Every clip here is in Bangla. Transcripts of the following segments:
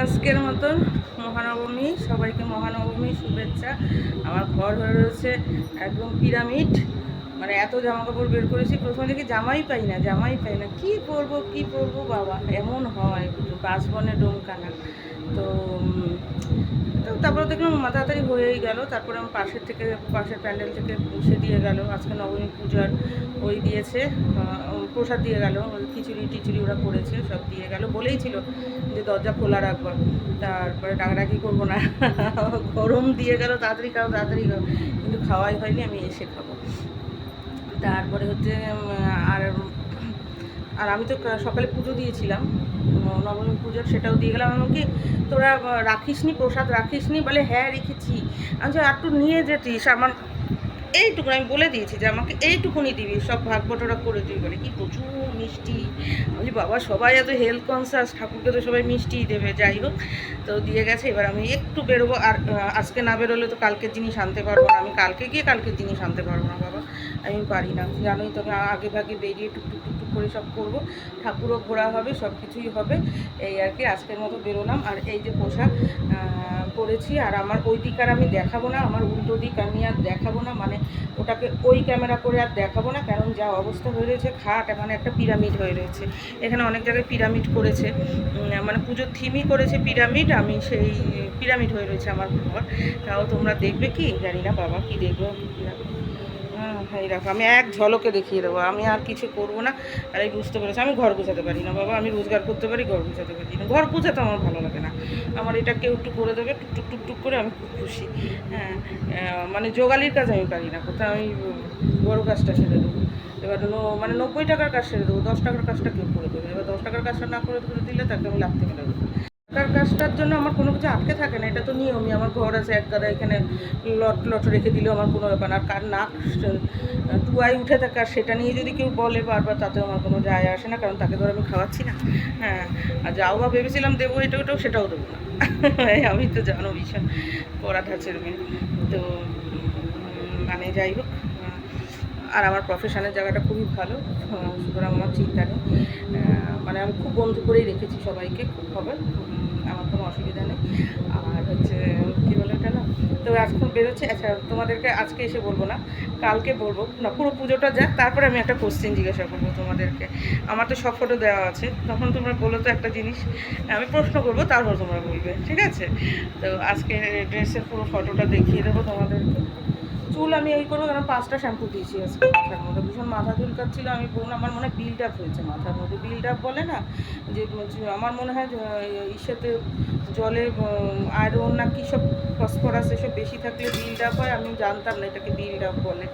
আজকের মতন মহানবমী, সবাইকে মহানবমী শুভেচ্ছা। আমার ঘর হয়ে রয়েছে একদম পিরামিড। মানে এত জামা কাপড় বের করেছি, প্রথম দেখি জামাই পাই না, জামাই পাই না। কি পরবো কি পরবো, বাবা, এমন হয় বাসবনে ডোমকানা। তো তারপরে দেখলাম তাড়াতাড়ি হয়েই গেল। তারপরে আমার পাশের থেকে, পাশের প্যান্ডেল থেকে সে দিয়ে গেল। আজকে নবমী পূজার ওই দিয়েছে প্রসাদ দিয়ে গেল। খিচুড়ি টিচুড়ি ওরা করেছে, সব দিয়ে গেল। বলেই ছিল যে দরজা খোলা রাখব। তারপরে ডাকাডাকি করব না। গরম দিয়ে গেল, তাড়াতাড়ি খাও তাড়াতাড়ি খাও। কিন্তু খাওয়াই হয়নি, আমি এসে খাব। তারপরে হচ্ছে আর আর আমি তো সকালে পুজো দিয়েছিলাম। নবমী পুজোর সেটাও দিয়ে গেলাম। আমাকে তোরা রাখিসনি, প্রসাদ রাখিসনি বলে হ্যাঁ রেখেছি। আমি যে একটু নিয়ে যেতিস, আমার এইটুকু আমি বলে দিয়েছি যে আমাকে এইটুকুনি দিবি সব ভাগ বটোরা করে দিবি। বলে কি প্রচুর মিষ্টি। বলি, বাবা সবাই এত হেলথ কনসাস ঠাকুরকে তো সবাই মিষ্টিই দেবে যাই হোক। তো দিয়ে গেছে এবার আমি একটু বেরোবো আর আজকে না বেরোলে তো কালকের জিনিস আনতে পারব না। আমি কালকে গিয়ে কালকের জিনিস আনতে পারব না বাবা। আমি পারি না জানোই তো আমি আগে ভাগে বেরিয়ে টুকটুক টুকটুক করে সব করব। ঠাকুরও ঘোরা হবে সব কিছুই হবে। এই আর কি আজকের মতো বেরোলাম। আর এই যে পোশাক পরেছি আর আমার ওই দিক আর আমি দেখাবো না আমার উল্টো দিক আমি আর দেখাবো না। মানে ওটাকে ওই ক্যামেরা করে আর দেখাবো না, কারণ যা অবস্থা হয়ে রয়েছে খাট এখানে একটা পিরামিড হয়ে রয়েছে। এখানে অনেক জায়গায় পিরামিড করেছে। মানে পুজোর থিমই করেছে পিরামিড, আমি সেই পিরামিড হয়ে রয়েছে আমার ঘর তাও তোমরা দেখবে কি? জানি না বাবা, কি দেখব? পিরামিড হ্যাঁ এই দেখো, আমি এক ঝলকে দেখিয়ে দেবো। আমি আর কিছু করব না। আর এই বুঝতে পেরেছি, আমি ঘর গুছাতে পারি না, বাবা। আমি রোজগার করতে পারি, ঘর গুছাতে পারি না। ঘর গুছাতে আমার ভালো লাগে না। আমার এটা কেউ একটু করে দেবে, টুক টুক টুক করে আমি খুব খুশি। হ্যাঁ মানে যোগালির কাজ আমি পারি না। কোথাও আমি বড় কাজটা ছেড়ে দেবো। এবার মানে নব্বই টাকার কাজ ছেড়ে দেবো। দশ টাকার কাজটা কেউ করে দেবে এবার দশ টাকার কাজটা না করে দিলে তাকে আমি লাগতে দেবো। টাকার কাজটার জন্য আমার কোনো কিছু আটকে থাকে না, এটা তো নিয়মই। আমার ঘর আছে এক গাদা, এখানে লট লট রেখে দিলেও আমার কোনো ব্যাপার না। আর কার নাক টুয়াই উঠে থাকে, আর সেটা নিয়ে যদি কেউ বলে বারবার, তাতেও আমার কোনো যায় আসে না, কারণ তাকে ধর আমি খাওয়াচ্ছি না। হ্যাঁ আর যাও বা ভেবেছিলাম দেবো এটা, ওটাও, সেটাও দেবো না। আমি তো জানো ভীষণ পড়া ধাঁচের মেয়ে। তো মানে যাই হোক। আর আমার প্রফেশনের জায়গাটা খুবই ভালো সুতরাং আমার চিন্তা নেই। মানে আমি খুব বন্ধু করেই রেখেছি সবাইকে, খুব হবে আমার কোনো অসুবিধা নেই। আর হচ্ছে, কী বলে এটা না? তো এখন বেরোচ্ছে আচ্ছা তোমাদেরকে আজকে এসে বলব না, কালকে বলব। না, পুরো পুজোটা যাক, তারপরে আমি একটা কোশ্চেন জিজ্ঞাসা করব তোমাদেরকে। আমার তো সব ফটো দেওয়া আছে, তখন তোমরা বলো তো একটা জিনিস। আমি প্রশ্ন করব, তারপর তোমরা বলবে, ঠিক আছে? তো আজকে ড্রেসের পুরো ফটোটা দেখিয়ে দেবো তোমাদেরকে। চুল আমি এই করব কারণ পাঁচটা শ্যাম্পু দিয়েছি আজকে। মাথার মধ্যে ভীষণ মাথা চুলকাচ্ছিল, আমি বোন আমার মনে হয় বিল্ড আপ হয়েছে মাথার মধ্যে। বিল্ড আপ বলে না, যে আমার মনে হয় ইসেতে জলে আয়রন না কী সব ফসফরাস এসব বেশি থাকলে বিল্ড আপ হয়? আমি জানতাম না এটাকে বিল্ড আপ বলে।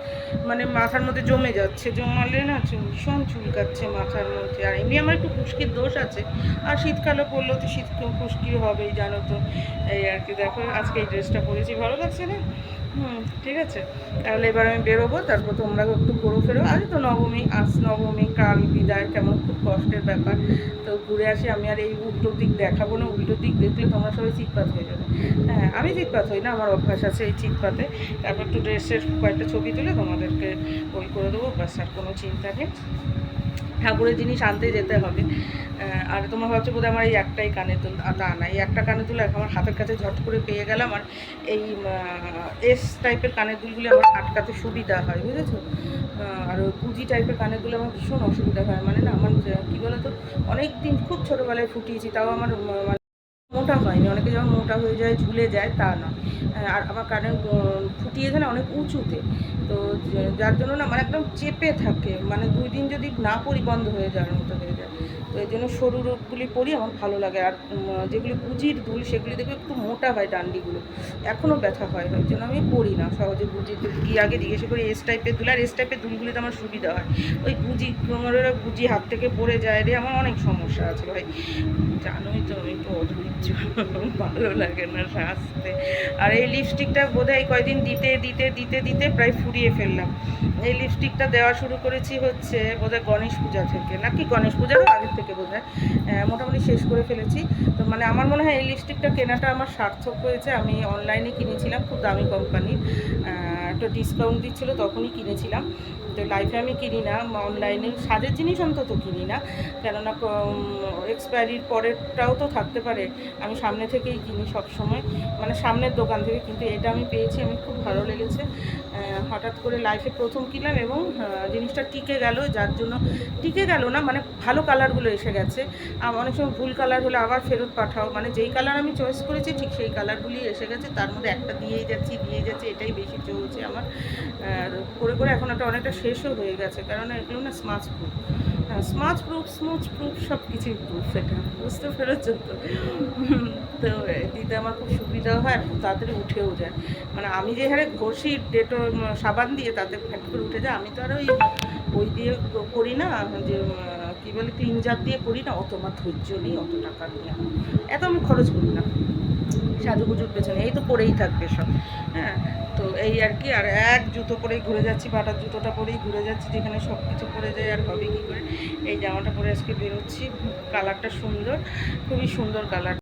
মানে মাথার মধ্যে জমে যাচ্ছে, জমালে না ভীষণ চুলকাচ্ছে মাথার মধ্যে। আর এমনি আমার একটু খুশকির দোষ আছে। আর শীতকালে পরলেও তো শীত খুশকি হবেই, জানো তো। এই আর কি, দেখো, আজকে এই ড্রেসটা পরেছি। ভালো লাগছে না? হুম, ঠিক আছে। তাহলে এবার আমি বেরোবো, তারপর তোমরা একটু ঘুরো ফেরো। আজ তো নবমী আজ নবমী, কাল বিদায়, কেমন খুব কষ্টের ব্যাপার। তো ঘুরে আসি, আমি আর এই উল্টো দিক দেখাবো না, উল্টো দিক দেখলে তোমরা সবাই চিৎপাত হয়ে যাবে। হ্যাঁ আমি চিৎপাত হই না, আমার অভ্যাস আছে এই চিৎপাতে। তারপর একটু ড্রেসের কয়েকটা ছবি তুলে তোমাদেরকে ওই করে দেবো, ব্যাস, আর কোনো চিন্তা নেই। ঠাকুরের জিনিস আনতে যেতে হবে। আর তোমার ভাবছ বোধহয় আমার এই একটাই কানে আ, না না এই একটা কানে দুল এখন আমার হাতের কাছে ঝট করে পেয়ে গেলাম আর এই এস টাইপের কানের দুলগুলি আমার আটকাতে সুবিধা হয় বুঝেছ? আর পুঁজি টাইপের কানেরগুলো আমার ভীষণ অসুবিধা হয়। মানে না আমার কী বলতো অনেক দিন খুব ছোটোবেলায় ফুটিয়েছি তাও আমার মানে মোটা হয়নি। অনেকে যেমন মোটা হয়ে যায় ঝুলে যায় তা না। আর আমার উম, ফুটিয়েছে না অনেক উঁচুতে। তো যার জন্য না মানে একদম চেপে থাকে। মানে দুই দিন যদি না পরি বন্ধ হয়ে যাওয়ার মতো হয়ে যায়। তো এই জন্য সরু রোগগুলি পরি আমার ভালো লাগে। আর যেগুলি গুজির দুল সেগুলি দেখবে একটু মোটা হয় ডান্ডিগুলো। এখনও ব্যথা হয় ওই জন্য আমি পরি না সহজে গুজির দুল কি আগে জিজ্ঞেস করি এস টাইপের দুল আর এস টাইপের দুলগুলিতে আমার সুবিধা হয়। ওই গুজি কোমরের গুজি হাত থেকে পড়ে যায় রে আমার অনেক সমস্যা আছে ভাই। জানোই তো আমি তো ভালো লাগে না সাজতে। আর এই লিপস্টিকটা বোধহয় কয়দিন দিতে দিতে দিতে দিতে প্রায় ফুরিয়ে ফেললাম। এই লিপস্টিকটা দেওয়া শুরু করেছি হচ্ছে বোধহয় গণেশ পূজা থেকে। নাকি গণেশ পূজারও আগের থেকে থেকে বোধ হয় মোটামুটি শেষ করে ফেলেছি। তো মানে আমার মনে হয় এই লিপস্টিকটা কেনাটা আমার সার্থক হয়েছে। আমি অনলাইনে কিনেছিলাম, খুব দামি কোম্পানির একটা ডিসকাউন্ট দিচ্ছিল, তখনই কিনেছিলাম। তো লাইফে আমি কিনি না অনলাইনে সাজের জিনিস অন্তত কিনি না। কেননা এক্সপায়ারির পরেরটাও তো থাকতে পারে। আমি সামনে থেকেই কিনি সব সময় মানে সামনের দোকান থেকে কিন্তু এটা আমি পেয়েছি আমি খুব ভালো লেগেছে। হঠাৎ করে লাইফে প্রথম কিনলাম এবং জিনিসটা টিকে গেল, যার জন্য টিকে গেল না মানে ভালো কালারগুলো এসে গেছে। অনেক সময় ভুল কালার হলে আবার ফেরত পাঠাও মানে যেই কালার আমি চয়েস করেছি, ঠিক সেই কালারগুলি এসে গেছে। তার মধ্যে একটা দিয়েই যাচ্ছি দিয়ে যাচ্ছি, এটাই বেশি চলছে আমার। করে করে এখন একটা অনেকটা শেষও হয়ে গেছে, কারণ এগুলো না স্মাচ হ্যাঁ স্মাচ প্রুফ স্মুচ প্রুফ সব কিছুই প্রুফ এটা, বুঝতে পেরেছ তো? তো দিতে আমার খুব সুবিধা হয় তাড়াতাড়ি উঠেও যায়। মানে আমি যে হারে ঘষি ডেটো সাবান দিয়ে তাতে ফ্যাট করে উঠে যায়, আমি তো আর ওই ওই দিয়ে করি না, যে কী বলে ক্লিনজার দিয়ে করি না, অত আমার ধৈর্য নেই, অত টাকা নেই এত আমি খরচ করি না। সাজুগুজুর পেছনে, এই তো পরেই থাকবে সব। হ্যাঁ এই আর কি, আর এক জুতো পরেই ঘুরে যাচ্ছি, বাটার জুতোটা পরেই ঘুরে যাচ্ছি, যেখানে সব কিছু পরে যায় আর হবে কী করে। এই জামাটা পরে আজকে বেরোচ্ছি, কালারটা সুন্দর, খুবই সুন্দর কালার।